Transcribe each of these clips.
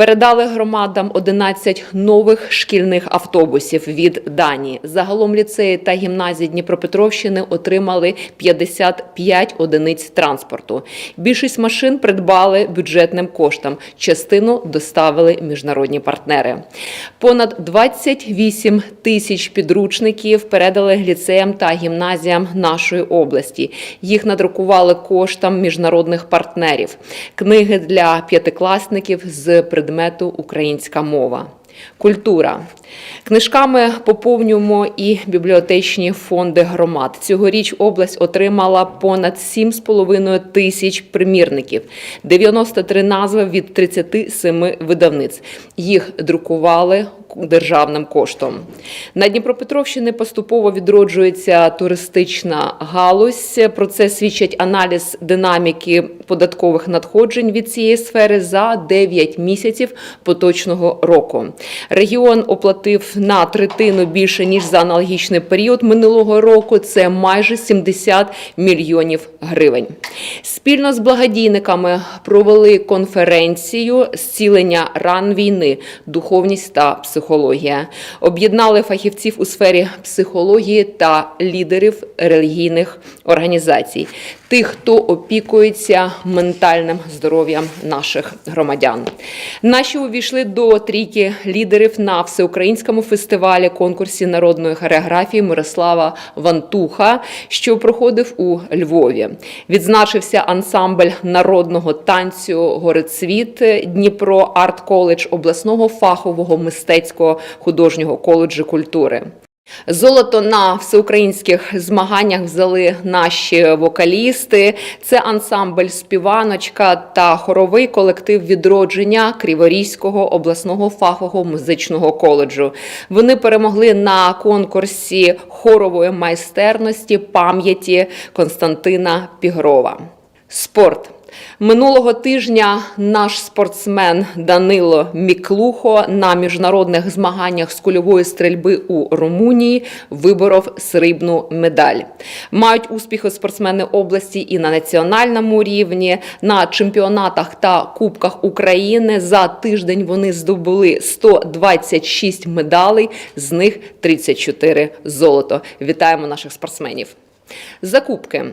Передали громадам 11 нових шкільних автобусів від Данії. Загалом ліцеї та гімназії Дніпропетровщини отримали 55 одиниць транспорту. Більшість машин придбали бюджетним коштом. Частину доставили міжнародні партнери. Понад 28 тисяч підручників передали ліцеям та гімназіям нашої області. Їх надрукували коштом міжнародних партнерів. Книги для п'ятикласників з предмету українська мова. Культура. Книжками поповнюємо і бібліотечні фонди громад. Цьогоріч область отримала понад 7,5 тисяч примірників, 93 назви від 37 видавниць. Їх друкували державним коштом. На Дніпропетровщині поступово відроджується туристична галузь. Про це свідчить аналіз динаміки податкових надходжень від цієї сфери за 9 місяців поточного року. Регіон оплатив на третину більше ніж за аналогічний період минулого року. Це майже 70 мільйонів гривень. Спільно з благодійниками провели конференцію зцілення ран війни, духовність та психологія. Об'єднали фахівців у сфері психології та лідерів релігійних організацій, тих, хто опікується ментальним здоров'ям наших громадян. Наші увійшли до трійки лідерів на всеукраїнському фестивалі конкурсі народної хореографії Мирослава Вантуха, що проходив у Львові. Відзначився ансамбль народного танцю Горецвіт Дніпро Арт Коледж обласного фахового мистецького художнього коледжу культури. Золото на всеукраїнських змаганнях взяли наші вокалісти. Це ансамбль співаночка та хоровий колектив відродження Криворізького обласного фахового музичного коледжу. Вони перемогли на конкурсі хорової майстерності пам'яті Константина Пігрова. Спорт. Минулого тижня наш спортсмен Данило Міклухо на міжнародних змаганнях з кульової стрільби у Румунії виборов срібну медаль. Мають успіхи спортсмени області і на національному рівні. На чемпіонатах та кубках України за тиждень вони здобули 126 медалей, з них 34 золото. Вітаємо наших спортсменів. Закупки.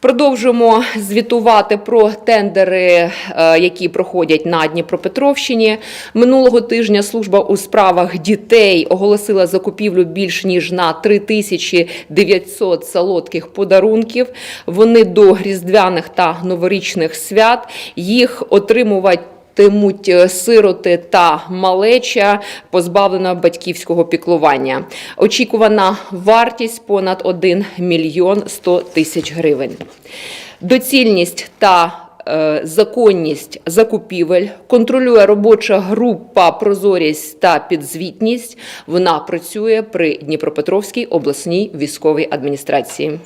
Продовжуємо звітувати про тендери, е, які проходять на Дніпропетровщині. Минулого тижня служба у справах дітей оголосила закупівлю більш ніж на 3900 солодких подарунків. Вони до різдвяних та новорічних свят їх отримувати. Тимуть е, сироти та малеча, позбавлена батьківського піклування. Очікувана вартість понад 1 мільйон 100 тисяч гривень. Доцільність та е, законність закупівель контролює робоча група Прозорість та підзвітність. Вона працює при Дніпропетровській обласній військовій адміністрації.